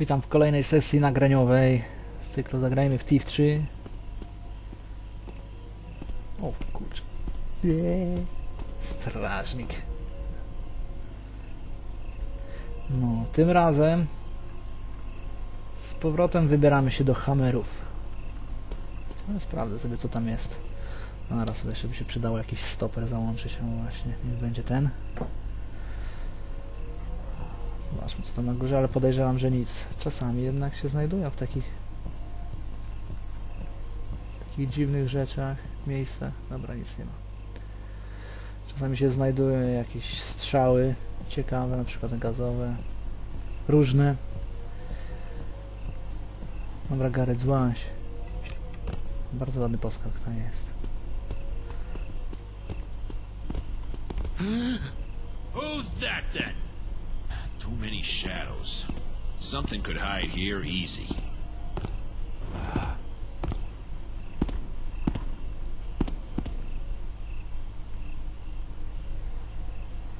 Witam w kolejnej sesji nagraniowej z cyklu Zagrajmy w TIF 3. O kurczę. Strażnik. No, tym razem z powrotem wybieramy się do Hammerów. No, sprawdzę sobie co tam jest. No, raz jeszcze by się przydało jakiś stoper załączyć. O właśnie, niech będzie ten. Zobaczmy co tam na górze, ale podejrzewam, że nic. Czasami jednak się znajdują w takich takich dziwnych rzeczach, miejscach. Dobra, nic nie ma. Czasami się znajdują jakieś strzały ciekawe, na przykład gazowe, różne. Dobra, Gareth, złaś. Bardzo ładny poskok tam jest. Many shadows. Something could hide here easy.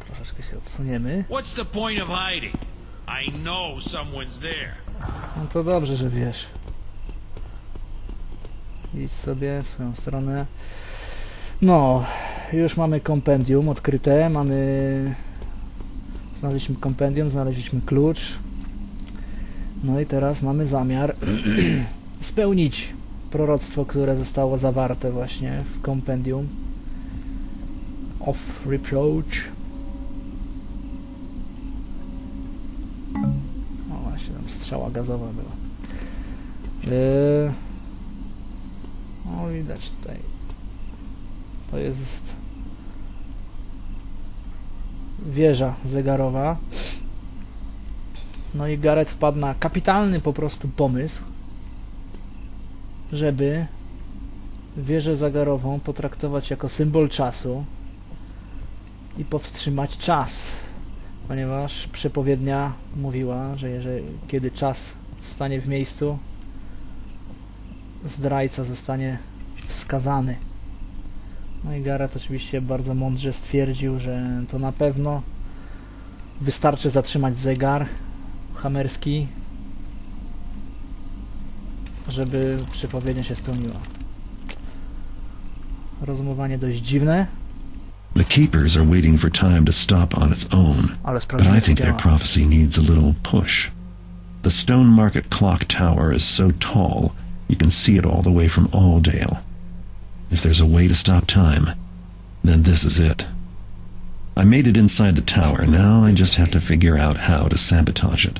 Troszeczkę się odsuniemy. What's the point of hiding? I know someone's there. No to dobrze, że wiesz. Idź sobie w swoją stronę. No, już mamy kompendium odkryte, mamy... Znaleźliśmy kompendium, znaleźliśmy klucz. No i teraz mamy zamiar spełnić proroctwo, które zostało zawarte właśnie w kompendium of Reproach. O właśnie, tam strzała gazowa była. Yy... O, widać tutaj. To jest wieża zegarowa. No i Gareth wpadł na kapitalny po prostu pomysł, żeby wieżę zegarową potraktować jako symbol czasu i powstrzymać czas, ponieważ przepowiednia mówiła, że jeżeli, kiedy czas stanie w miejscu, zdrajca zostanie wskazany. No i Gareth oczywiście bardzo mądrze stwierdził, że to na pewno wystarczy zatrzymać zegar hamerski, żeby przepowiednia się spełniła. Rozumowanie dość dziwne, The Keepers are waiting for time to stop on its own, ale but I think their prophecy needs a little push. The Stone Market Clock Tower is so tall, you can see it all the way from Alldale. If there's a way to stop time, then this is it. I made it inside the tower, now I just have to figure out how to sabotage it.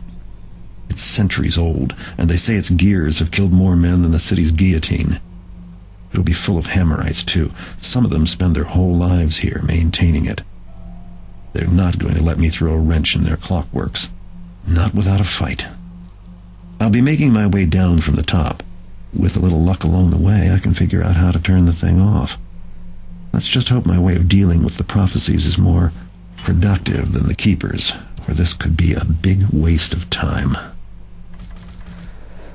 It's centuries old, and they say its gears have killed more men than the city's guillotine. It'll be full of Hammerites, too. Some of them spend their whole lives here maintaining it. They're not going to let me throw a wrench in their clockworks. Not without a fight. I'll be making my way down from the top. With a little luck along the way, I can figure out how to turn the thing off. Let's just hope my way of dealing with the prophecies is more productive than the Keeper's, or this could be a big waste of time.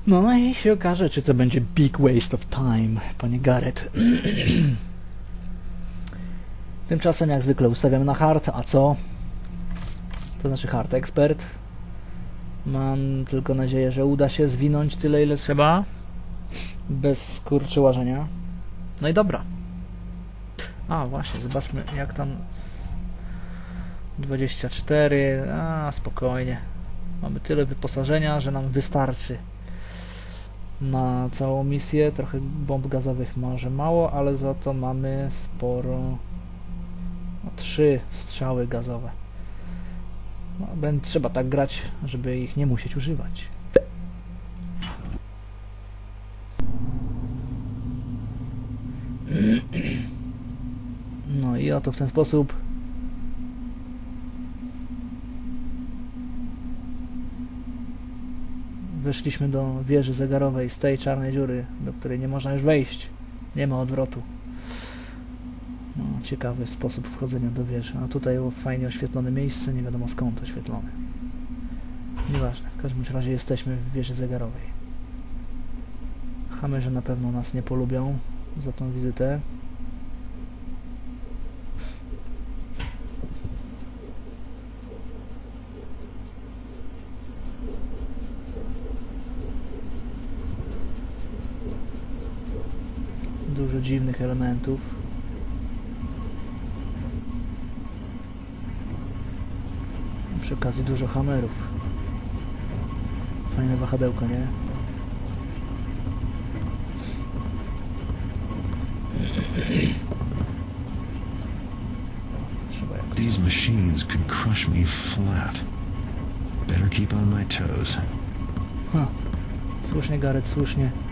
No i się okaże, czy to będzie big waste of time, panie Gareth. Tymczasem, jak zwykle, ustawiamy na hard, a co? To znaczy hard expert. Mam tylko nadzieję, że uda się zwinąć tyle, ile trzeba. Bez kurczy łażenia. No i dobra. A, właśnie, zobaczmy, jak tam... 24, a spokojnie. Mamy tyle wyposażenia, że nam wystarczy na całą misję. Trochę bomb gazowych może mało, ale za to mamy sporo. No, trzy strzały gazowe. No, będzie trzeba tak grać, żeby ich nie musieć używać. No i oto w ten sposób weszliśmy do wieży zegarowej z tej czarnej dziury, do której nie można już wejść. Nie ma odwrotu. No, ciekawy sposób wchodzenia do wieży. A tutaj fajnie oświetlone miejsce, nie wiadomo skąd oświetlone. Nieważne, w każdym razie jesteśmy w wieży zegarowej. Hamerzy na pewno nas nie polubią za tą wizytę. Dziwnych elementów. Przy okazji dużo hamerów. Fajne wahadełko, nie? These machines could crush me flat. Better keep on my toes. Ha. Słusznie, Gareth, słusznie.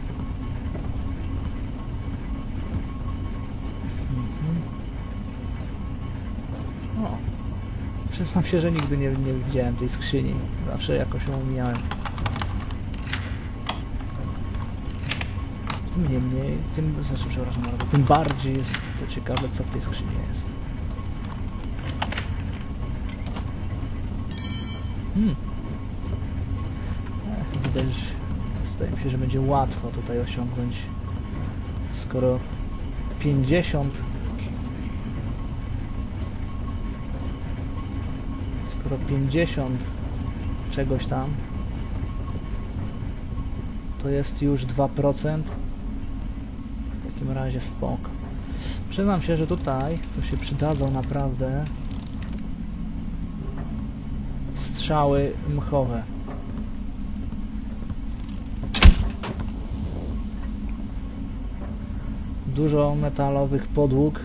Przyznam się, że nigdy nie, nie widziałem tej skrzyni. Zawsze jakoś ją omijałem. Tym niemniej, tym, znaczy przepraszam bardzo, tym bardziej jest to ciekawe, co w tej skrzyni jest. Hmm. Widać, zdaje mi się, że będzie łatwo tutaj osiągnąć, skoro 50 skoro 50 czegoś tam. To jest już 2% w takim razie spoko. Przyznam się, że tutaj to się przydadzą naprawdę strzały mchowe. Dużo metalowych podłóg.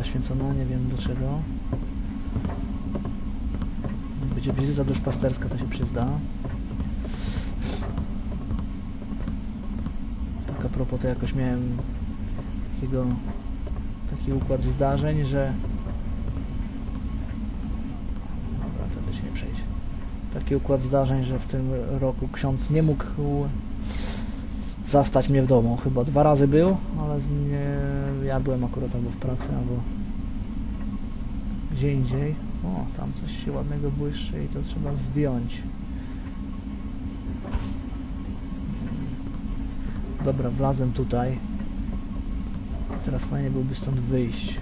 Woda święcona, nie wiem do czego. Będzie wizyta duszpasterska, to się przyzda. Tak a propos, to jakoś miałem takiego, taki układ zdarzeń, że... Dobra, wtedy się nie przejdzie. Taki układ zdarzeń, że w tym roku ksiądz nie mógł zastać mnie w domu. Chyba dwa razy był, ale nie, ja byłem akurat albo w pracy, albo gdzie indziej. O, tam coś się ładnego błyszczy i to trzeba zdjąć. Dobra, wlazłem tutaj. Teraz fajnie byłoby stąd wyjść.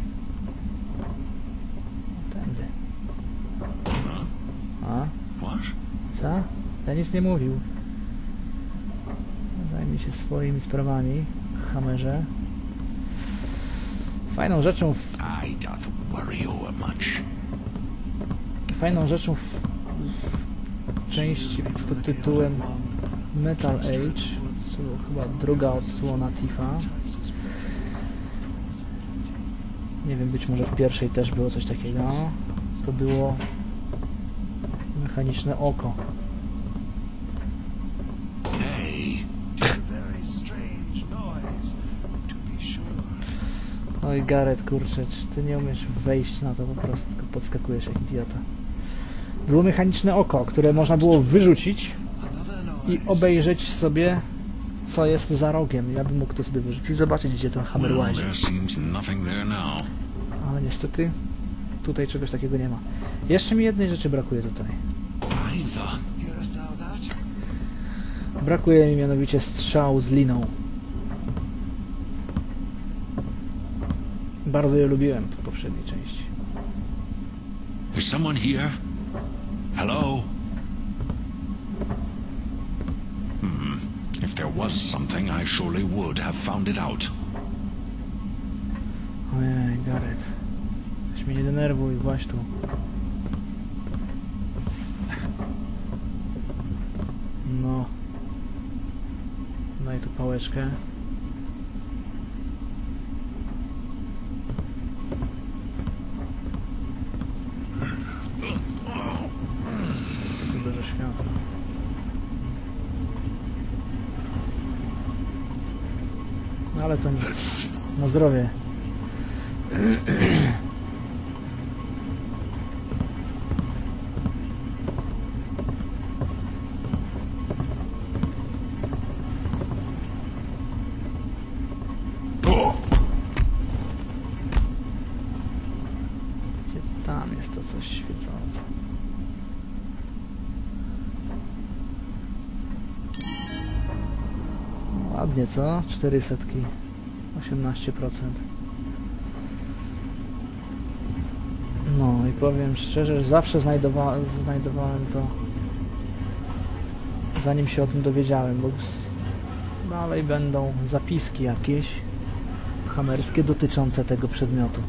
Tędy. A? Co? Ja nic nie mówił. Zajmie się swoimi sprawami, hamerze. Fajną rzeczą, w- fajną rzeczą w, w części pod tytułem Metal Age, co chyba druga odsłona Tifa. Nie wiem, być może w pierwszej też było coś takiego. To było mechaniczne oko. Oj, Gareth, kurczę, czy ty nie umiesz wejść na to po prostu, tylko podskakujesz jak idiota. Było mechaniczne oko, które można było wyrzucić i obejrzeć sobie, co jest za rogiem. Ja bym mógł to sobie wyrzucić i zobaczyć, gdzie ten hammer łazi. Ale niestety tutaj czegoś takiego nie ma. Jeszcze mi jednej rzeczy brakuje tutaj. Brakuje mi mianowicie strzał z liną. Bardzo je lubiłem w poprzedniej części. Is someone here? Hello? Hmm. If there was something, I surely would have found it out. Ojej, Gareth. Weź mnie nie denerwuj, właśnie tu. No. Daj tu pałeczkę. Światła. No ale to nic. Na zdrowie. Tam jest to coś świecące? Ładnie, co? 400. 18%. No i powiem szczerze, że zawsze znajdowa znajdowałem to zanim się o tym dowiedziałem, bo Dalej będą zapiski jakieś hamerskie dotyczące tego przedmiotu.